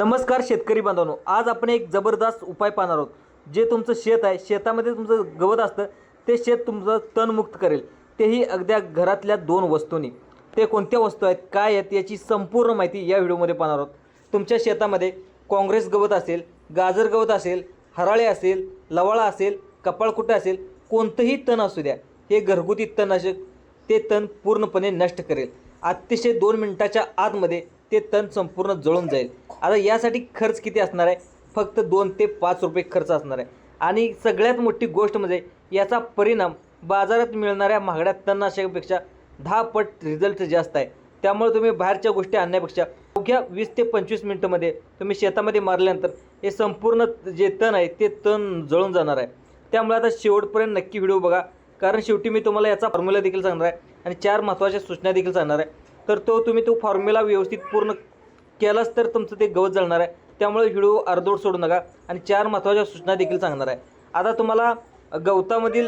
नमस्कार शेतकरी बांधवांनो आज आपण एक जबरदस्त उपाय पाहणार आहोत. जे तुमचं शेत आहे शेतामध्ये तुमचं गवत असतं ते शेत तुमचं तणमुक्त करेल. तेही अगद्या घरातल्या दोन वस्तूंनी. ते कोणत्या वस्तू आहेत काय आहेत याची संपूर्ण माहिती या व्हिडिओमध्ये पाहणार आहोत. तुमच्या शेतामध्ये काँग्रेस गवत असेल गाजर गवत असेल हराळे असेल लवाळा असेल कपाळकुटं असेल कोणतंही तण असू द्या हे घरगुती तणनाशक ते तण पूर्णपणे नष्ट करेल. अतिशय दोन मिनटाच्या आतमध्ये ते तण संपूर्ण जळून जाईल. आता यासाठी खर्च किती असणार आहे? फक्त दोन ते पाच रुपये खर्च असणार आहे. आणि सगळ्यात मोठी गोष्ट म्हणजे याचा परिणाम बाजारात मिळणाऱ्या महागड्या तणनाशकापेक्षा दहा पट रिझल्ट जास्त आहे. त्यामुळे तुम्ही बाहेरच्या गोष्टी आणण्यापेक्षा अवघ्या वीस ते पंचवीस मिनटामध्ये तुम्ही शेतामध्ये मारल्यानंतर हे संपूर्ण जे तण आहे ते तण जळून जाणार आहे. त्यामुळे आता शेवटपर्यंत नक्की व्हिडिओ बघा. कारण शेवटी मी तुम्हाला याचा फॉर्म्युला देखील सांगणार आहे आणि चार महत्त्वाच्या सूचना देखील सांगणार आहे. तर तो तुम्ही तो फॉर्म्युला व्यवस्थित पूर्ण केलाच तर तुमचं ते गवत जळणार आहे. त्यामुळे व्हिडिओ अर्धवट सोडू नका आणि चार महत्त्वाच्या सूचना देखील सांगणार आहे. आता तुम्हाला गवतामधील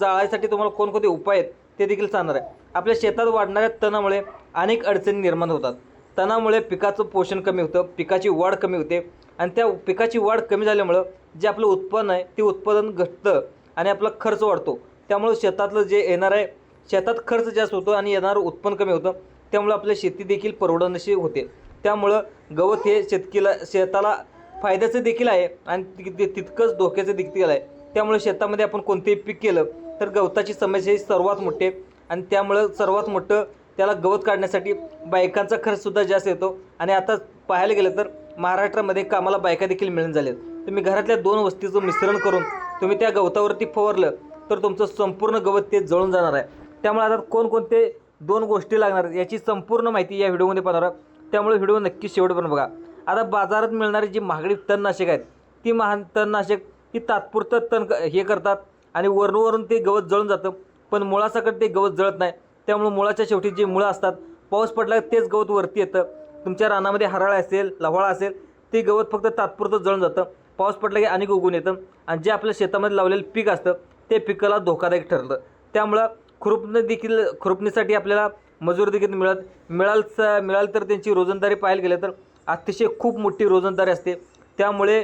जाळायसाठी तुम्हाला कोणकोणते उपाय आहेत ते देखील सांगणार आहे. आपल्या शेतात वाढणाऱ्या तणामुळे अनेक अडचणी निर्माण होतात. तणामुळे पिकाचं पोषण कमी होतं पिकाची वाढ कमी होते आणि त्या पिकाची वाढ कमी झाल्यामुळं जे आपलं उत्पन्न आहे ते उत्पादन घटतं आणि आपला खर्च वाढतो. त्यामुळं शेतातलं जे येणार आहे शेतात खर्च जास्त होतो आणि येणारं उत्पन्न कमी होतं. त्यामुळं आपल्या शेती देखील परवडणशी होते. त्यामुळं गवत हे शेतकीला शेताला फायद्याचं देखील आहे आणि ते तितकंच धोक्याचं देखील आहे. त्यामुळे शेतामध्ये आपण कोणतेही पीक केलं तर गवताची समस्या ही सर्वात मोठी आहे. आणि त्यामुळं सर्वात मोठं त्याला गवत काढण्यासाठी बायकांचा खर्चसुद्धा जास्त येतो. आणि आता पाहायला गेलं तर महाराष्ट्रामध्ये कामाला बायका देखील मिळून झालेत तुम्ही घरातल्या दोन वस्तीचं मिश्रण करून तुम्ही त्या गवतावरती फवारलं तर तुमचं संपूर्ण गवत ते जळून जाणार आहे. त्यामुळे आता कोणकोणते दोन गोष्टी लागणार याची संपूर्ण माहिती या व्हिडिओमध्ये पाहणार त्यामुळे व्हिडिओ नक्की शेवटपर्यंत बघा. आता बाजारात मिळणारी जी महागडी तणनाशक आहेत ती महान तणनाशक ही तात्पुरतं तण क- हे करतात आणि वरून वरून ते गवत जळून जातं. पण मुळासकट ते गवत जळत नाही. त्यामुळे मुळाच्या शेवटी जे मुळं असतात पाऊस पडला तेच गवत वरती येतं. तुमच्या रानामध्ये हराळा असेल लव्हाळा असेल ते गवत फक्त तात्पुरतं जळून जातं. पाऊस पडला की अनेक उगून येतं. आणि जे आपल्या शेतामध्ये लावलेलं पीक असतं ते पिकाला धोकादायक ठरतं. त्यामुळं खुरपणं देखील खुरपणीसाठी आपल्याला मजूर देखील मिळत मिळाल मिळाल तर त्यांची रोजंदारी पाहायला गेलं तर अतिशय खूप मोठी रोजंदारी असते. त्यामुळे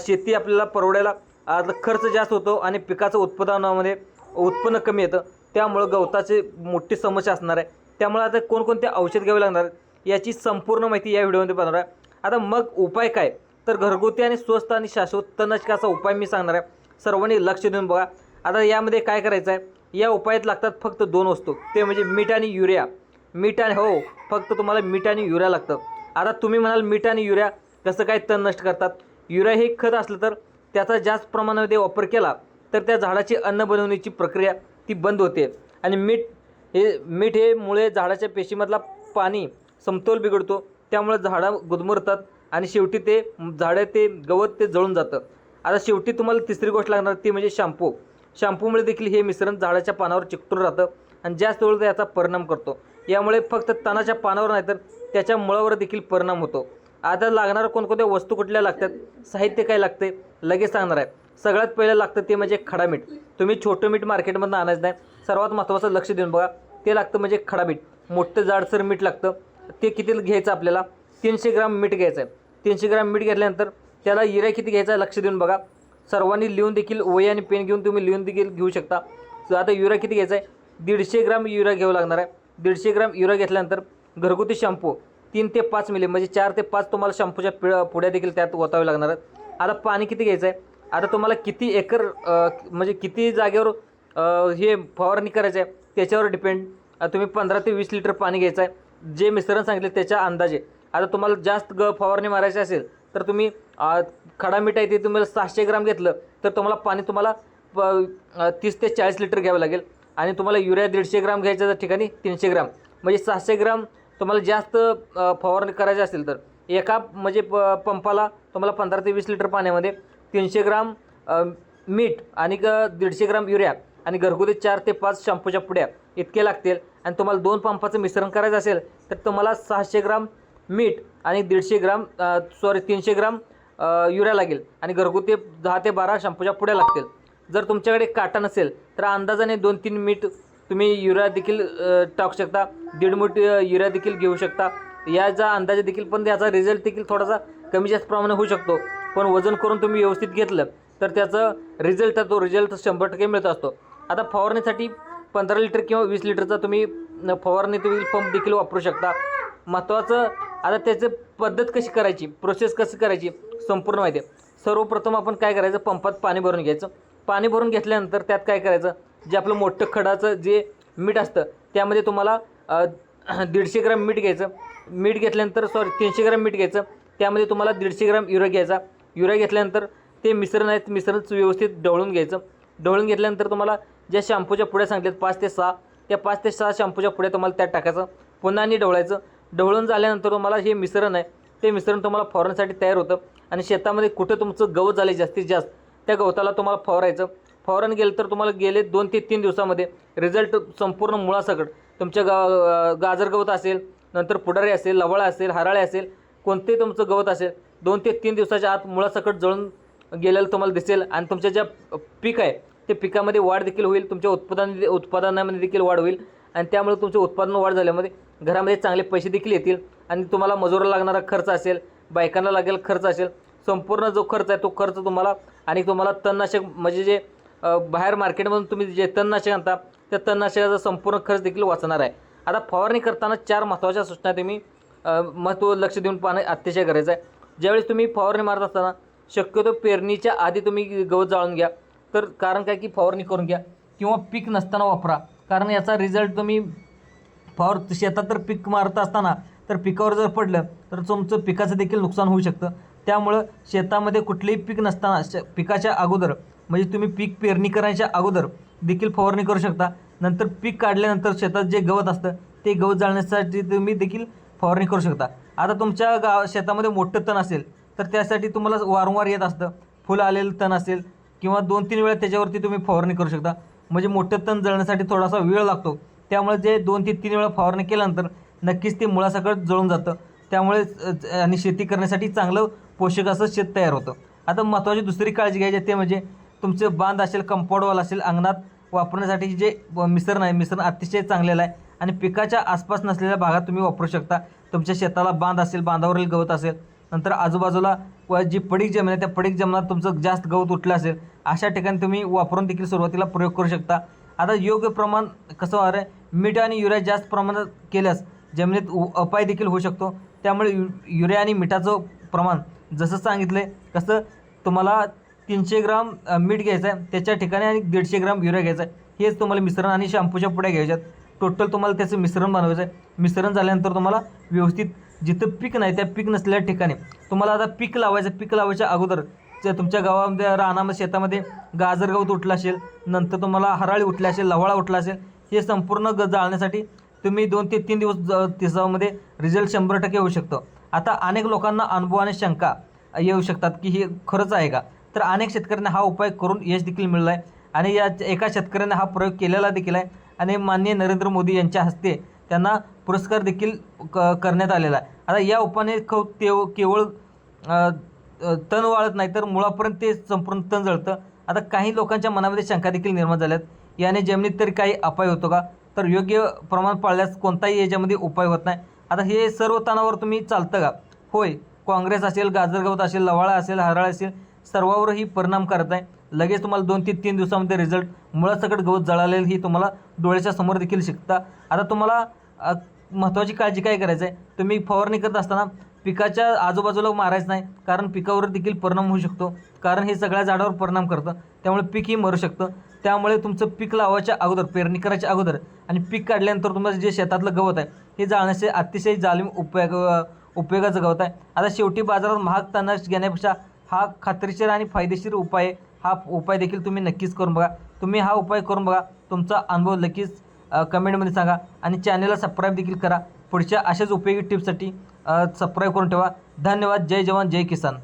शेती आपल्याला परवडायला खर्च जास्त होतो आणि पिकाचं उत्पादनामध्ये उत्पन्न कमी येतं. त्यामुळं गवताची मोठी समस्या असणार आहे. त्यामुळे आता कोणकोणते औषध घ्यावे लागणार याची संपूर्ण माहिती या व्हिडिओमध्ये पाहणार आहे. आता मग उपाय काय? तर घरगुती आणि स्वस्त आणि शाश्वत तणनाशकाचा उपाय मी सांगणार आहे. सर्वांनी लक्ष देऊन बघा. आता यामध्ये काय करायचं आहे? या उपायात लागतात फक्त दोन वस्तू. ते म्हणजे मीठ आणि युरिया. मीठ आणि हो फक्त तुम्हाला मीठ आणि युरिया लागतं. आता तुम्ही म्हणाल मीठ आणि युरिया कसं काय तण नष्ट करतात? युरिया हे खत असलं तर त्याचा जास्त प्रमाणामध्ये वापर केला तर त्या झाडाची अन्न बनवण्याची प्रक्रिया ती बंद होते. आणि मीठ हे मीठ हे मुळे झाडाच्या पेशीमधला पाणी समतोल बिघडतो. त्यामुळे झाडं गुदमरतात आणि शेवटी ते झाडं ते गवत ते जळून जातं. आता शेवटी तुम्हाला तिसरी गोष्ट लागणार ती म्हणजे शॅम्पू. शॅम्पूमुळे देखील हे मिश्रण झाडाच्या पानावर चिकटून राहतं आणि जास्त वेळ याचा परिणाम करतो. यामुळे फक्त तणाच्या पानावर नाही तर त्याच्या मुळावर देखील परिणाम होतो. आता लागणाऱ्या कोणकोणत्या वस्तू कुठल्या लागतात? साहित्य काय लागते? लगेच सांगणार आहे. सगळ्यात पहिलं लागतं ते म्हणजे खडा मीठ. तुम्ही छोटं मीठ मार्केटमधून आणायचं नाही. सर्वात महत्त्वाचं लक्ष देऊन बघा. ते लागतं म्हणजे खडा मीठ. मोठं जाडसर मीठ लागतं. ते किती घ्यायचं आपल्याला? तीनशे ग्राम मीठ घ्यायचं आहे. तीनशे ग्राम मीठ घेतल्यानंतर त्याला युरिया किती घ्यायचा आहे? लक्ष देऊन बघा. सर्वांनी लिहून देखील वही आणि पेन घेऊन तुम्ही लिहून देखील घेऊ शकता. सो आता युरिया किती घ्यायचा आहे? दीडशे ग्राम युरिया घ्यावं लागणार आहे. दीडशे ग्राम युरिया घेतल्यानंतर घरगुती शॅम्पू तीन ते पाच मिली म्हणजे चार ते पाच तुम्हाला शॅम्पूच्या पिळ पुड्या देखील त्यात ओताव्या लागणार आहेत. आता पाणी किती घ्यायचं आहे? आता तुम्हाला किती एकर म्हणजे किती जागेवर हे फवारणी करायचं आहे त्याच्यावर डिपेंड. तुम्ही पंधरा ते वीस लिटर पाणी घ्यायचं आहे. जे मिश्रण सांगितले त्याच्या अंदाजे. आता तुम्हाला जास्त ग फवारणी मारायची असेल तर तुम्ही खडा मीठ आहे ते तुम्हाला सहाशे ग्राम घेतलं तर तुम्हाला पाणी तुम्हाला प तीस ते चाळीस लिटर घ्यावं लागेल. आणि तुम्हाला युरिया दीडशे ग्राम घ्यायच्या ठिकाणी तीनशे ग्राम. म्हणजे सहाशे ग्राम तुम्हाला जास्त फवारणी करायची असेल तर. एका म्हणजे प पंपाला तुम्हाला पंधरा ते वीस लिटर पाण्यामध्ये तीनशे ग्राम मीठ आणि ग दीडशे ग्राम युरिया आणि घरगुती चार ते पाच शॅम्पूच्या पुड्या इतके लागतील. आणि तुम्हाला दोन पंपाचं मिश्रण करायचं असेल तर तुम्हाला सहाशे ग्राम मीठ आणि दीडशे ग्राम सॉरी तीनशे ग्राम युरिया लागेल. आणि घरगुती दहा ते बारा शॅम्पूच्या पुड्या लागतील. जर तुमच्याकडे काटा नसेल तर अंदाजाने दोन तीन मीठ तुम्ही युरिया देखील टाकू शकता. दीड मूठ युरिया देखील घेऊ शकता. याचा अंदाजे देखील पण याचा रिझल्ट देखील थोडासा कमी जास्त प्रमाणे होऊ शकतो. पण वजन करून तुम्ही व्यवस्थित घेतलं तर त्याचं रिझल्ट तो रिझल्ट शंभर टक्के मिळत असतो. आता फवारणीसाठी पंधरा लिटर किंवा वीस लिटरचा तुम्ही फवारणी तुम्ही पंप देखील वापरू शकता. महत्त्वाचं आता त्याचं पद्धत कशी करायची? प्रोसेस कशी करायची? संपूर्ण माहिती आहे. सर्वप्रथम आपण काय करायचं? पंपात पाणी भरून घ्यायचं. पाणी भरून घेतल्यानंतर त्यात काय करायचं? जे आपलं मोठं खडाचं जे मीठ असतं त्यामध्ये तुम्हाला दीडशे ग्राम मीठ घ्यायचं. मीठ घेतल्यानंतर सॉरी तीनशे ग्राम मीठ घ्यायचं. त्यामध्ये तुम्हाला दीडशे ग्राम युरिया घ्यायचा. युरिया घेतल्यानंतर ते मिश्रण आहे मिश्रण व्यवस्थित ढवळून घ्यायचं. ढवळून घेतल्यानंतर तुम्हाला ज्या शॅम्पूच्या पुड्या सांगितल्यात पाच ते सहा त्या पाच ते सहा शॅम्पूच्या पुड्या तुम्हाला त्यात टाकायचं. पुन्हा आणि ढवळायचं. ढवळून झाल्यानंतर तुम्हाला हे मिश्रण आहे ते मिश्रण तुम्हाला फवारण्यासाठी तयार होतं. आणि शेतामध्ये कुठं तुमचं गवत झाले जास्तीत जास्त त्या गवताला तुम्हाला फवारायचं. फवारण गेलं तर तुम्हाला गेले दोन ते तीन दिवसामध्ये रिझल्ट संपूर्ण मुळासकट. तुमच्या गा गाजर गवत असेल नंतर पुढारी असेल लवळा असेल हराळे असेल कोणतेही तुमचं गवत असेल दोन ते तीन दिवसाच्या आत मुळासकट जळून गेलेलं तुम्हाला दिसेल. आणि तुमच्या ज्या पीक आहे ते पिकामध्ये वाढ देखील होईल तुमच्या उत्पादन उत्पादनामध्ये देखील वाढ होईल. आणि त्यामुळे तुमचे उत्पादन वाढ झाल्यामध्ये घरामध्ये चांगले पैसे देखील येतील आणि तुम्हाला मजुराला लागणारा खर्च असेल बायकांना लागेल खर्च असेल संपूर्ण जो खर्च आहे तो खर्च तुम्हाला आणि तुम्हाला तणनाशक म्हणजे जे बाहेर मार्केटमधून तुम्ही जे तणनाशक आणता त्या तणनाशकाचा संपूर्ण खर्च देखील वाचणार आहे. आता फवारणी करताना चार महत्त्वाच्या सूचना तुम्ही महत्त्व लक्ष देऊन पाहणं अतिशय गरजेचं आहे. ज्यावेळेस तुम्ही फवारणी मारत असताना शक्यतो पेरणीच्या आधी तुम्ही गवत जाळून घ्या. तर कारण काय की फवारणी करून घ्या किंवा पीक नसताना वापरा. कारण याचा रिझल्ट तुम्ही फवार शेतात तर पीक मारत असताना तर पिकावर जर पडलं तर तुमचं पिकाचं देखील नुकसान होऊ शकतं. त्यामुळं शेतामध्ये कुठलेही पीक नसताना श पिकाच्या अगोदर म्हणजे तुम्ही पीक पेरणी करायच्या अगोदर देखील फवारणी करू शकता. नंतर पीक काढल्यानंतर शेतात जे गवत असतं ते गवत जाळण्यासाठी तुम्ही देखील फवारणी करू शकता. आता तुमच्या गाव शेतामध्ये मोठं तण असेल तर त्यासाठी तुम्हाला वारंवार येत असतं. फुलं आलेलं तण असेल किंवा दोन तीन वेळा त्याच्यावरती तुम्ही फवारणी करू शकता. म्हणजे मोठं तण जळण्यासाठी थोडासा वेळ लागतो. त्यामुळे जे दोन ते तीन वेळा फवारणी केल्यानंतर नक्कीच ते मुळासकट जळून जातं. त्यामुळे आणि शेती करण्यासाठी चांगलं पोषक असं शेत तयार होतं. आता महत्त्वाची दुसरी काळजी घ्यायची ते म्हणजे तुमचे बांध असेल कंपाऊंड वॉल असेल अंगणात वापरण्यासाठी जे मिसरण आहे मिसरण अतिशय चांगलेलं आहे. आणि पिकाच्या आसपास नसलेल्या भागात तुम्ही वापरू शकता. तुमच्या शेताला बांध असेल बांधावरील गवत असेल नंतर आजूबाजूला व जी पडीक जमीन आहे त्या पडीक जमिनात तुमचं जास्त गवत उठलं असेल अशा ठिकाणी तुम्ही वापरून देखील सुरुवातीला प्रयोग करू शकता. आता योग्य प्रमाण कसं होणार आहे? मीठ आणि युरिया जास्त प्रमाणात केल्यास जमिनीत अपाय देखील होऊ शकतो. त्यामुळे यु युरिया आणि मिठाचं प्रमाण जसं सांगितलं आहे कसं तुम्हाला तीनशे ग्राम मीठ घ्यायचं आहे. त्याच्या ठिकाणी आणि दीडशे ग्राम युरिया घ्यायचा आहे. हेच तुम्हाला मिश्रण आणि शॅम्पूच्या पुड्या घ्यायच्यात टोटल तुम्हाला त्याचं मिश्रण बनवायचं आहे. मिश्रण झाल्यानंतर तुम्हाला व्यवस्थित जिथं पीक नाही त्या पीक नसलेल्या ठिकाणी तुम्हाला आता पीक लावायचं पीक लावायच्या अगोदर तुमच्या गावामध्ये रानामध्ये शेतामध्ये गाजर गवत उठलं असेल नंतर तुम्हाला हराळी उठली असेल लवळा उठला असेल हे संपूर्ण ग जाळण्यासाठी तुम्ही दोन ते तीन दिवस ज- रिझल्ट शंभर टक्के होऊ शकतो. आता अनेक लोकांना अनुभव आणि शंका येऊ शकतात की हे खरंच आहे का? तर अनेक शेतकऱ्यांना हा उपाय करून यश देखील मिळला आहे आणि या एका शेतकऱ्याने हा प्रयोग केलेला देखील आहे आणि माननीय नरेंद्र मोदी यांच्या हस्ते त्यांना पुरस्कार देखील क करण्यात आलेला आहे. आता या उपायाने ख तेव केवळ तण वाळत नाही तर मुळापर्यंत ते संपूर्ण तण जळतं. आता काही लोकांच्या मनामध्ये शंका देखील निर्माण झाल्यात. याने जमिनीत तरी काही अपाय होतो का? तर योग्य प्रमाण पाळल्यास कोणताही याच्यामध्ये उपाय होत नाही. आता हे सर्व तणावर तुम्ही चालतं का? होय काँग्रेस असेल गाजरगवत असेल लवाळा असेल हराळ असेल सर्वावरही परिणाम करत आहे लगेच तुम्हाला दोन ते तीन दिवसामध्ये रिझल्ट मुळासकट गवत जळालेलं ही तुम्हाला डोळ्याच्या समोर देखील शिकता. आता तुम्हाला महत्त्वाची काळजी काय करायचं आहे तुम्ही फवारणी करत असताना पिकाच्या आजूबाजूला मारायचं नाही कारण पिकावर देखील परिणाम होऊ शकतो. कारण हे सगळ्या झाडावर परिणाम करतं. त्यामुळे पीकही मरू शकतं. त्यामुळे तुमचं पीक लावायच्या अगोदर पेरणी करायच्या अगोदर आणि पीक काढल्यानंतर तुम्हाला जे शेतातलं गवत आहे हे जाळण्याचे अतिशय जालिम उपयोग उपयोगाचं गवत आहे. आता शेवटी बाजारात महाग तणास घेण्यापेक्षा हा खात्रीशीर आणि फायदेशीर उपाय आहे हा उपाय देखील तुम्ही नक्कीच करून बघा. तुम्ही हा उपाय करून बघा. तुमचा अनुभव नक्कीच कमेंटमध्ये सांगा आणि चॅनलला सबस्क्राईब देखील करा. पुढच्या अशाच उपयोगी टिप्ससाठी सबस्क्राईब करून ठेवा. धन्यवाद. जय जवान जय किसान.